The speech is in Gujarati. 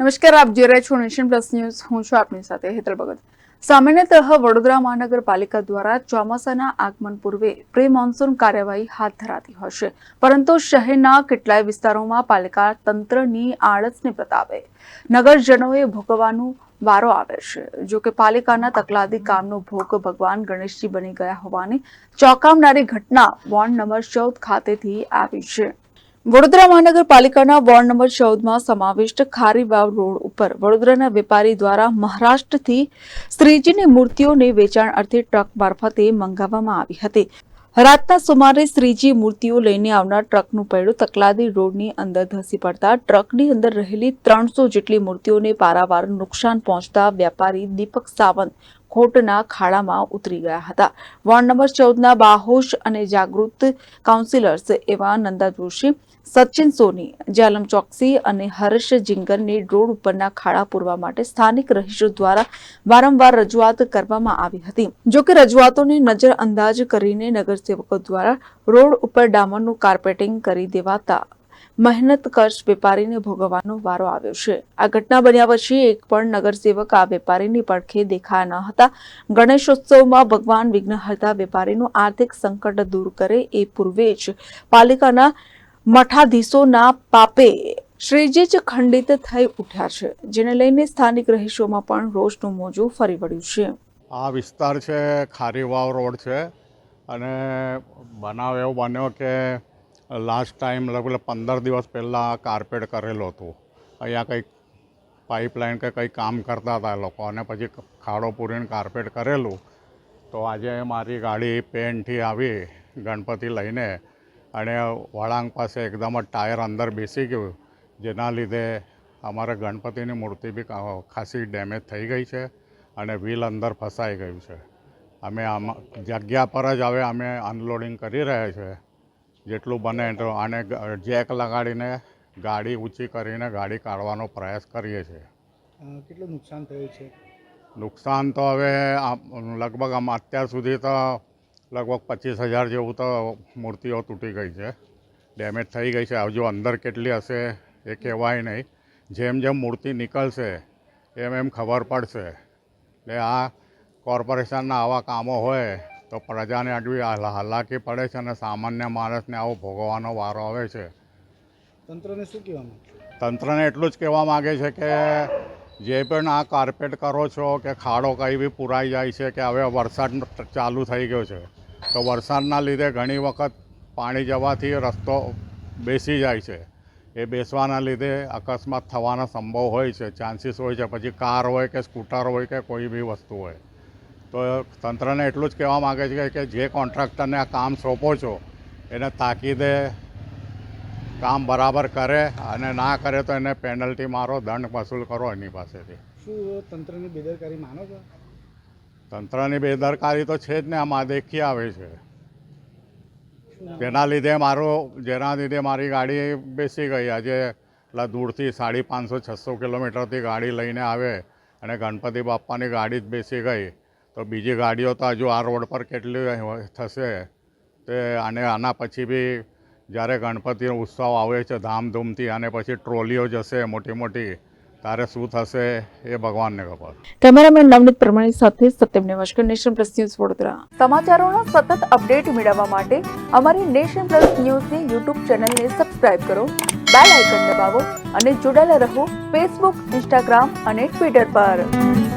નમસ્કાર, આપ જોઈ રહ્યા છો નેશન પ્લસ ન્યૂઝ. હું છું આપની સાથે હેતલ ભગત. સામાન્યતઃ વડોદરા મહાનગરપાલિકા દ્વારા ચોમાસાના આગમન પૂર્વે પ્રી મોન્સૂન કાર્યવાહી હાથ ધરાતી હશે પરંતુ શહેરના કેટલાય વિસ્તારોમાં પાલિકા તંત્રની આળસને પ્રતાપે. નગરજનોએ ભોગવવાનું વારો આવે છે. જો કે પાલિકાના તકલાદી કામનો ભોગ ભગવાન ગણેશજી બની ગયા હોવાની ચોંકાવનારી ઘટના વોર્ડ નંબર ચૌદ ખાતેથી આવી છે. વડોદરા મહાનગરપાલિકાના વોર્ડ નંબર ચૌદમાં સમાવિષ્ટ ખારીવાવ રોડ ઉપર વડોદરાના વેપારી દ્વારા મહારાષ્ટ્રથી શ્રીજીની મૂર્તિઓને વેચાણ અર્થે ટ્રક મારફતે મંગાવવામાં આવી હતી. રાતના સુમારે શ્રીજી મૂર્તિઓ લઈને આવનાર ટ્રકનું પૈડું તકલાદી રોડની અંદર ધસી પડતા ટ્રકની અંદર રહેલી ત્રણસો જેટલી મૂર્તિઓને પારાવાર નુકસાન પહોંચતા વેપારી દીપક સાવંત ખોટના ખાડામાં ઉતરી ગયા હતા. વોર્ડ નંબર ચૌદના બાહોશ અને જાગૃત કાઉન્સિલર્સ એવા નંદા જોશી, સચિન સોની, જાલમ ચોકસી અને હર્ષ જિંગરને રોડ ઉપરના ખાડા પૂરવા માટે સ્થાનિક રહીશો દ્વારા વારંવાર રજૂઆત કરવામાં આવી હતી. જો કે રજૂઆતોને નજરઅંદાજ કરીને નગરસેવકો દ્વારા રોડ ઉપર ડામરનું કાર્પેટિંગ કરી દેવાતા મહેનત ખર્ચ વેપારીને ભોગવવાનો વારો આવ્યો છે. આ ઘટના બન્યા પછી એક પણ નગરસેવક આ વેપારીની પડખે દેખાયા ન હતા. ગણેશોત્સવમાં ભગવાન વિઘ્નહર્તા વેપારીનું આર્થિક સંકટ દૂર કરે એ પૂર્વે જ પાલિકાના મઠાધીશોના પાપે શ્રીજી જ ખંડિત થઈ ઉઠ્યા છે, જેને લઈને સ્થાનિક રહીશોમાં પણ રોષનું મોજું ફરી વળ્યું છે. આ વિસ્તાર છે ખારીવાવ રોડ છે અને બનાવ એવો બન્યો કે લાસ્ટ ટાઈમ લગભગ પંદર દિવસ પહેલાં કાર્પેટ કરેલું હતું. અહીંયા કંઈક પાઇપલાઇન કે કંઈ કામ કરતા હતા લોકો અને પછી ખાડો પૂરીને કાર્પેટ કરેલું. તો આજે મારી ગાડી પેનથી આવી, ગણપતિ લઈને અને વળાંક પાસે એકદમ જ ટાયર અંદર બેસી ગયું, જેના લીધે અમારે ગણપતિની મૂર્તિ બી ખાસી ડેમેજ થઈ ગઈ છે અને વ્હીલ અંદર ફસાઈ ગયું છે. અમે આમાં જગ્યા પર જ હવે અમે અનલોડિંગ કરી રહ્યા છે. જેટલું બને એટલું. આને જેક લગાડીને ગાડી ઊંચી કરીને ગાડી કાઢવાનો પ્રયાસ કરીએ છીએ. કેટલું નુકસાન થયું છે? નુકસાન તો હવે લગભગ આમ અત્યાર સુધી તો લગભગ પચીસ હજાર જેવું તો મૂર્તિઓ તૂટી ગઈ છે. ડેમેજ થઈ ગઈ છે. હજુ અંદર કેટલી હશે એ કહેવાય નહીં. જેમ જેમ મૂર્તિ નીકળશે એમ એમ ખબર પડશે. એટલે આ કોર્પોરેશનના આવા કામો હોય તો પ્રજાને આટલી હાલ- હાલાકી પડે છે અને સામાન્ય માણસને આવો ભોગવવાનો વારો આવે છે. તંત્રને શું કહેવાનું તંત્રને એટલું જ કહેવા માગે છે કે જે પણ આ કાર્પેટ કરો છો કે ખાડો કંઈ બી પુરાઈ જાય છે કે હવે વરસાદ ચાલુ થઈ ગયો છે તો વરસાદના લીધે ઘણી વખત પાણી જવાથી રસ્તો બેસી જાય છે. એ બેસવાના લીધે અકસ્માત થવાના સંભવ હોય છે ચાન્સીસ હોય છે પછી કાર હોય કે સ્કૂટર હોય કે કોઈ બી વસ્તુ હોય. તો તંત્રને એટલું જ કહેવા માગે છે કે જે કોન્ટ્રાક્ટરને આ કામ સોંપો છો એને તાકીદે કામ બરાબર કરે અને ના કરે તો એને પેનલ્ટી મારો દંડ વસૂલ કરો એની પાસેથી. શું તંત્રની બેદરકારી માનો છો? તંત્રની બેદરકારી તો છે જ ને આમાં દેખી આવે છે. તેના લીધે મારો જેના લીધે મારી ગાડી બેસી ગઈ. આજે એટલા દૂરથી સાડી પાંચસો છસો કિલોમીટરથી ગાડી લઈને આવે અને ગણપતિ બાપ્પાની ગાડી જ બેસી ગઈ. તો બીજી ગાડીઓ તો હજુ આ રોડ પર કેટલી થશે. તે અને આના પછી બી જ્યારે ગણપતિનો ઉત્સવ આવે છે ધામધૂમથી અને પછી ટ્રોલીઓ જશે મોટી મોટી તારે શું થશે એ ભગવાનને ખબર. કેમેરામેન નવનીત પ્રમાણી સાથે સત્યમ નેવાશકર નેશન પ્લસ ન્યૂઝ વડોદરા. સમાચારોનો સતત અપડેટ મેળવવા માટે અમારી નેશન પ્લસ ન્યૂઝની યુટ્યુબ ચેનલને સબસ્ક્રાઇબ કરો બેલ આઇકન દબાવો અને જોડાયેલા રહો ફેસબુક ઇન્સ્ટાગ્રામ અને ટ્વિટર પર.